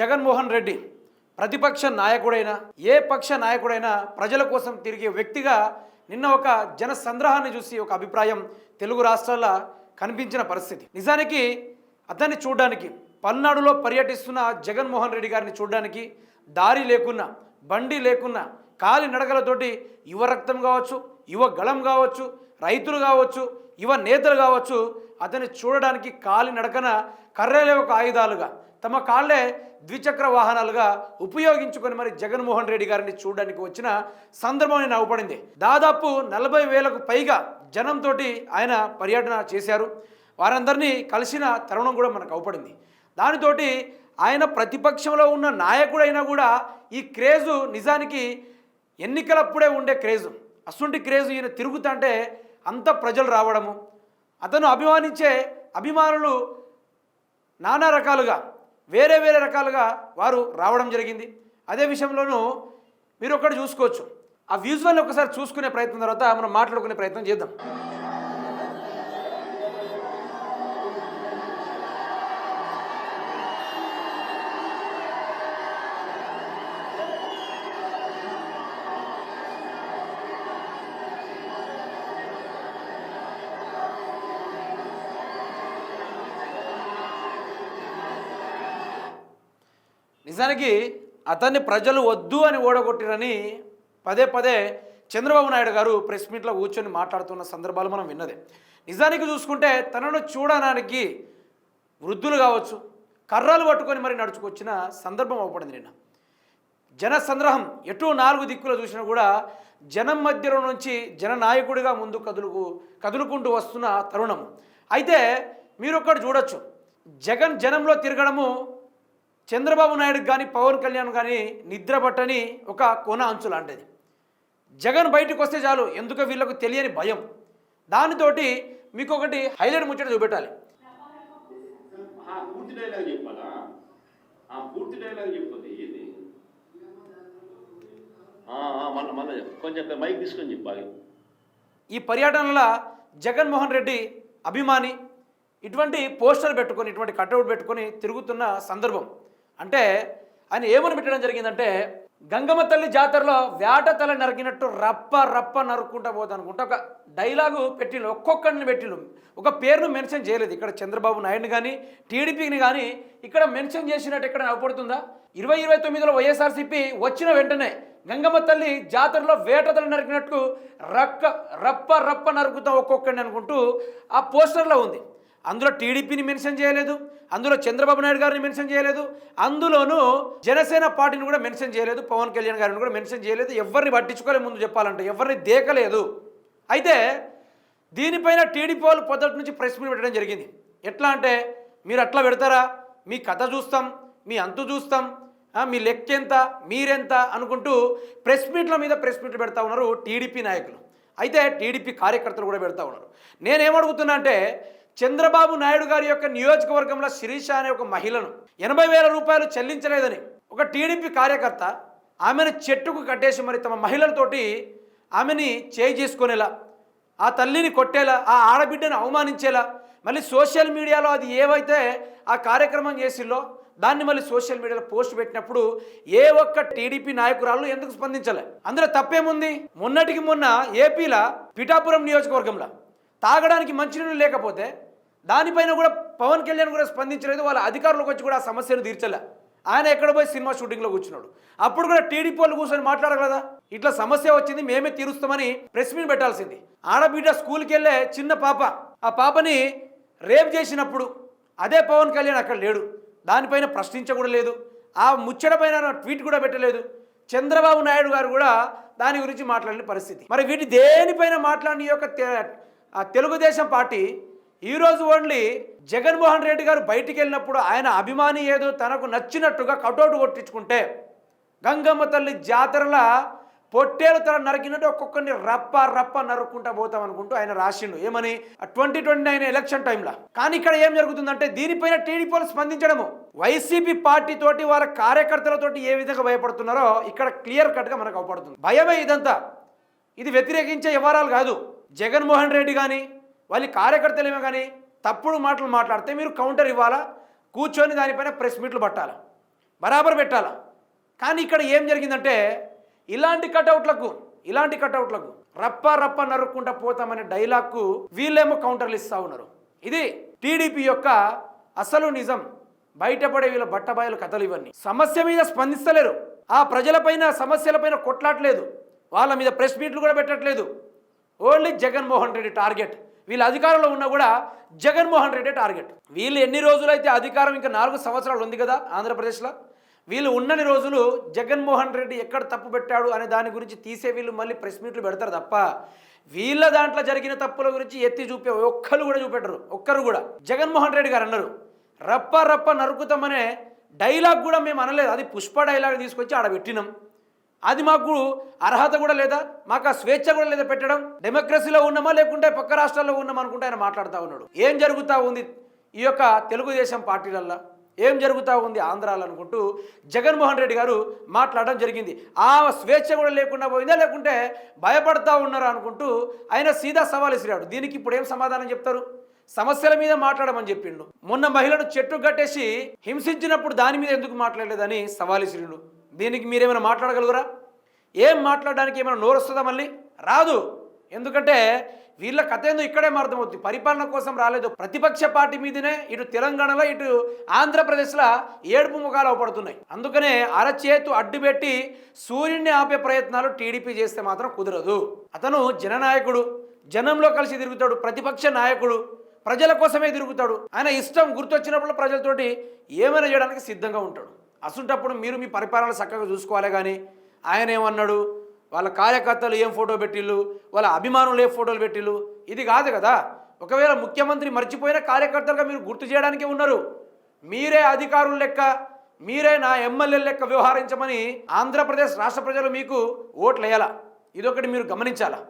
జగన్మోహన్ రెడ్డి ప్రతిపక్ష నాయకుడైనా ఏ పక్ష నాయకుడైనా ప్రజల కోసం తిరిగే వ్యక్తిగా నిన్న ఒక జన సంద్రహాన్ని చూసి ఒక అభిప్రాయం తెలుగు రాష్ట్రాల్లో కనిపించిన పరిస్థితి. నిజానికి అతన్ని చూడడానికి పల్నాడులో పర్యటిస్తున్న జగన్మోహన్ రెడ్డి గారిని చూడడానికి దారి లేకున్నా బండి లేకున్నా కాలి నడకలతోటి యువ రక్తం కావచ్చు యువ గళం కావచ్చు రైతులు కావచ్చు యువ నేతలు కావచ్చు అతన్ని చూడడానికి కాలి నడకన కర్రలే ఒక ఆయుధాలుగా తమ కాళ్ళే ద్విచక్ర వాహనాలుగా ఉపయోగించుకొని మరి జగన్మోహన్ రెడ్డి గారిని చూడడానికి వచ్చిన సందర్భం నేను అవపడింది. దాదాపు నలభై వేలకు పైగా జనంతో ఆయన పర్యటన చేశారు. వారందరినీ కలిసిన తరుణం కూడా మనకు అవపడింది. దానితోటి ఆయన ప్రతిపక్షంలో ఉన్న నాయకుడైనా కూడా ఈ క్రేజు నిజానికి ఎన్నికలప్పుడే ఉండే క్రేజు. అసొంటి క్రేజు ఈయన తిరుగుతుంటే అంత ప్రజలు రావడము. అతను అభిమానించే అభిమానులు నానా రకాలుగా వేరే వేరే రకాలుగా వారు రావడం జరిగింది. అదే విషయంలోనూ మీరు ఒకటి చూసుకోవచ్చు. ఆ విజువల్ ఒకసారి చూసుకునే ప్రయత్నం తర్వాత మనం మాట్లాడుకునే ప్రయత్నం చేద్దాం. నిజానికి అతన్ని ప్రజలు వద్దు అని ఓడగొట్టిరని పదే పదే చంద్రబాబు నాయుడు గారు ప్రెస్ మీట్లో కూర్చొని మాట్లాడుతున్న సందర్భాలు మనం విన్నదే. నిజానికి చూసుకుంటే తనను చూడడానికి వృద్ధులు కావచ్చు కర్రలు పట్టుకొని మరి నడుచుకొచ్చిన సందర్భం అవపడింది నిన్న. జన సంగ్రహం ఎటు నాలుగు దిక్కులు చూసినా కూడా జనం మధ్యలో నుంచి జననాయకుడిగా ముందు కదులుకు కదులుకుంటూ వస్తున్న తరుణం అయితే మీరు ఒక్కటి చూడొచ్చు జగన్ జనంలో తిరగడము చంద్రబాబు నాయుడు కానీ పవన్ కళ్యాణ్ కానీ నిద్ర పట్టని ఒక కొన అంచు లాంటిది జగన్ బయటకు వస్తే చాలు ఎందుకో వీళ్ళకు తెలియని భయం. దానితోటి మీకు ఒకటి హైలైట్ ముచ్చట చూపెట్టాలి. ఆ పూర్తి డైలాగ్ చెప్పాలా? ఆ పూర్తి డైలాగ్ చెప్పదు ఏది? ఆ, ఆ, మళ్ళా మళ్ళా చెప్పు. కొంచెం మైక్ తీసుకొని చెప్పాలి ఈ పర్యటనలో జగన్మోహన్ రెడ్డి అభిమాని ఇటువంటి పోస్టర్ పెట్టుకొని ఇటువంటి కట్అవుట్ పెట్టుకొని తిరుగుతున్న సందర్భం. అంటే ఆయన ఏమని పెట్టడం జరిగిందంటే గంగమ్మ తల్లి జాతరలో వేట తల నరికినట్టు రప్ప రప్ప నరుక్కుంటా పోదు అనుకుంటా. ఒక డైలాగు పెట్టిన ఒక్కొక్కరిని పెట్టిన ఒక పేరును మెన్షన్ చేయలేదు. ఇక్కడ చంద్రబాబు నాయుడుని కానీ టీడీపీని కానీ ఇక్కడ మెన్షన్ చేసినట్టు ఎక్కడ అవపడుతుందా ఇరవై ఇరవై తొమ్మిదిలో వైఎస్ఆర్సీపీ వచ్చిన వెంటనే గంగమ్మ తల్లి జాతరలో వేటతలు నరికినట్టు రక్క రప్ప రప్ప నరుకుతాం ఒక్కొక్కడిని అనుకుంటూ ఆ పోస్టర్లో ఉంది. అందులో టీడీపీని మెన్షన్ చేయలేదు అందులో చంద్రబాబు నాయుడు గారిని మెన్షన్ చేయలేదు అందులోనూ జనసేన పార్టీని కూడా మెన్షన్ చేయలేదు పవన్ కళ్యాణ్ గారిని కూడా మెన్షన్ చేయలేదు ఎవరిని పట్టించుకోలే ముందు చెప్పాలంటే ఎవరిని దేకలేదు. అయితే దీనిపైన టీడీపీ వాళ్ళు పొద్దుటి నుంచి ప్రెస్ మీట్ పెట్టడం జరిగింది. ఎట్లా అంటే మీరు అట్లా పెడతారా? మీ కథ చూస్తాం మీ అంతు చూస్తాం మీ లెక్క ఎంత మీరెంత అనుకుంటూ ప్రెస్ మీట్ల మీద ప్రెస్ మీట్లు పెడతా ఉన్నారు టీడీపీ నాయకులు. అయితే టీడీపీ కార్యకర్తలు కూడా పెడతా ఉన్నారు. నేనేమడుగుతున్నా అంటే చంద్రబాబు నాయుడు గారి యొక్క నియోజకవర్గంలో శిరీష అనే ఒక మహిళను ఎనభై వేల రూపాయలు చెల్లించలేదని ఒక టీడీపీ కార్యకర్త ఆమెను చెట్టుకు కట్టేసి మరి తమ మహిళలతోటి ఆమెని చేయి చేసుకునేలా ఆ తల్లిని కొట్టేలా ఆ ఆడబిడ్డను అవమానించేలా మళ్ళీ సోషల్ మీడియాలో అది ఏవైతే ఆ కార్యక్రమం చేసిల్లో దాన్ని మళ్ళీ సోషల్ మీడియాలో పోస్ట్ పెట్టినప్పుడు ఏ ఒక్క టీడీపీ నాయకురాలు ఎందుకు స్పందించలే? అందులో తప్పేముంది? మొన్నటికి మొన్న ఏపీలో పిఠాపురం నియోజకవర్గంలో తాగడానికి మంచినీళ్ళు లేకపోతే దానిపైన కూడా పవన్ కళ్యాణ్ కూడా స్పందించలేదు. వాళ్ళ అధికారులకు వచ్చి కూడా ఆ సమస్యను తీర్చలే. ఆయన ఎక్కడ పోయి సినిమా షూటింగ్లో కూర్చున్నాడు? అప్పుడు కూడా టీడీపీ వాళ్ళు కూర్చొని మాట్లాడగలదా? ఇట్లా సమస్య వచ్చింది మేమే తీరుస్తామని ప్రెస్ మీట్ పెట్టాల్సింది. ఆడబిడ్డ స్కూల్కి వెళ్ళే చిన్న పాప ఆ పాపని రేప్ చేసినప్పుడు అదే పవన్ కళ్యాణ్ అక్కడ లేడు. దానిపైన ప్రశ్నించ కూడా లేదు ఆ ముచ్చట పైన ట్వీట్ కూడా పెట్టలేదు. చంద్రబాబు నాయుడు గారు కూడా దాని గురించి మాట్లాడిన పరిస్థితి. మరి వీటి దేనిపైన మాట్లాడిన యొక్క తెలుగుదేశం పార్టీ ఈరోజు ఓన్లీ జగన్మోహన్ రెడ్డి గారు బయటికి వెళ్ళినప్పుడు ఆయన అభిమాని ఏదో తనకు నచ్చినట్టుగా కటౌట్ కొట్టించుకుంటే గంగమ్మ తల్లి జాతరల పొట్టేలు తల నరికినట్టు ఒక్కొక్కరిని రప్ప రప్ప నరుక్కుంటా పోతాం అనుకుంటూ ఆయన రాసిండు. ఏమని? ట్వంటీ ట్వంటీ నైన్ ఎలక్షన్ టైంలో. కానీ ఇక్కడ ఏం జరుగుతుందంటే దీనిపైన టీడీపీ వాళ్ళు స్పందించడము. వైసీపీ పార్టీ తోటి వాళ్ళ కార్యకర్తలతోటి ఏ విధంగా భయపడుతున్నారో ఇక్కడ క్లియర్ కట్గా మనకు అవపడుతుంది. భయమే ఇదంతా. ఇది వ్యతిరేకించే వ్యవహారాలు కాదు. జగన్మోహన్ రెడ్డి కానీ వాళ్ళు కార్యకర్తలేమో కానీ తప్పుడు మాటలు మాట్లాడితే మీరు కౌంటర్ ఇవ్వాలా? కూర్చొని దానిపైన ప్రెస్ మీట్లు పట్టాలా? బరాబర్ పెట్టాలా? కానీ ఇక్కడ ఏం జరిగిందంటే ఇలాంటి కటౌట్లకు ఇలాంటి కటౌట్లకు రప్ప రప్ప నరుక్కుంటా పోతామనే డైలాగ్కు వీళ్ళేమో కౌంటర్లు ఇస్తా ఉన్నారు. ఇది టీడీపీ యొక్క అసలు నిజం. బయటపడే వీళ్ళ బట్టబాయలు కథలు ఇవన్నీ. సమస్య మీద స్పందిస్తలేరు. ఆ ప్రజలపైన సమస్యలపైన కొట్లాట్లేదు. వాళ్ళ మీద ప్రెస్ మీట్లు కూడా పెట్టట్లేదు. Only Jaganmohan Reddy target. వీళ్ళు అధికారంలో ఉన్నా కూడా జగన్మోహన్ రెడ్డి టార్గెట్. వీళ్ళు ఎన్ని రోజులైతే అధికారం ఇంకా నాలుగు సంవత్సరాలు ఉంది కదా ఆంధ్రప్రదేశ్లో? వీళ్ళు ఉన్నని రోజులు జగన్మోహన్ రెడ్డి ఎక్కడ తప్పు పెట్టాడు అనే దాని గురించి తీసే వీళ్ళు మళ్ళీ ప్రెస్ మీట్లు పెడతారు తప్ప వీళ్ళ దాంట్లో జరిగిన తప్పుల గురించి ఎత్తి చూపే ఒక్కరు కూడా చూపెట్టరు. ఒక్కరు కూడా. జగన్మోహన్ రెడ్డి గారు అన్నారు రప్ప రప్ప నరుకుతామనే డైలాగ్ కూడా మేము అనలేదు. అది పుష్ప డైలాగ్ తీసుకొచ్చి ఆడ పెట్టినాం అది మాకు అర్హత కూడా లేదా? మాకు ఆ స్వేచ్ఛ కూడా లేదా పెట్టడం? డెమోక్రసీలో ఉన్నామా? లేకుంటే పక్క రాష్ట్రాల్లో ఉన్నామా? అనుకుంటే ఆయన మాట్లాడుతూ ఉన్నాడు. ఏం జరుగుతూ ఉంది ఈ యొక్క తెలుగుదేశం పార్టీలల్లో? ఏం జరుగుతూ ఉంది ఆంధ్రాలో అనుకుంటూ జగన్మోహన్ రెడ్డి గారు మాట్లాడడం జరిగింది. ఆ స్వేచ్ఛ కూడా లేకుండా పోయిందా? లేకుంటే భయపడతా ఉన్నారా? అనుకుంటూ ఆయన సీదా సవాల్ ఇసిరాడు దీనికి ఇప్పుడు ఏం సమాధానం చెప్తారు? సమస్యల మీద మాట్లాడమని చెప్పిండు. మొన్న మహిళను చెట్టు కట్టేసి హింసించినప్పుడు దాని మీద ఎందుకు మాట్లాడలేదని సవాల్ ఇసిరిండు దీనికి మీరేమైనా మాట్లాడగలుగురా? ఏం మాట్లాడడానికి ఏమైనా నోరుస్తుందా మళ్ళీ? రాదు. ఎందుకంటే వీళ్ళ కథ ఏందో ఇక్కడే అర్థమవుతుంది పరిపాలన కోసం రాలేదు. ప్రతిపక్ష పార్టీ మీదనే ఇటు తెలంగాణలో ఇటు ఆంధ్రప్రదేశ్లో ఏడుపు ముఖాలు అవపడుతున్నాయి. అందుకనే అరచేతు అడ్డుపెట్టి సూర్యుడిని ఆపే ప్రయత్నాలు టీడీపీ చేస్తే మాత్రం కుదరదు. అతను జననాయకుడు. జనంలో కలిసి తిరుగుతాడు. ప్రతిపక్ష నాయకుడు. ప్రజల కోసమే తిరుగుతాడు. ఆయన ఇష్టం గుర్తొచ్చినప్పుడు ప్రజలతోటి ఏమైనా చేయడానికి సిద్ధంగా ఉంటాడు. అసుంటప్పుడు మీరు మీ పరిపాలన చక్కగా చూసుకోవాలి కానీ ఆయన ఏమన్నాడు? వాళ్ళ కార్యకర్తలు ఏం ఫోటో పెట్టిళ్ళు? వాళ్ళ అభిమానులు ఏం ఫోటోలు పెట్టిళ్ళు? ఇది కాదు కదా. ఒకవేళ ముఖ్యమంత్రి మర్చిపోయిన కార్యకర్తలుగా మీరు గుర్తు చేయడానికే ఉన్నారు. మీరే అధికారుల లెక్క మీరే నా ఎమ్మెల్యే లెక్క వ్యవహరించమని ఆంధ్రప్రదేశ్ రాష్ట్ర ప్రజలు మీకు ఓట్లు వేయాలా ఇదొకటి మీరు గమనించాలా?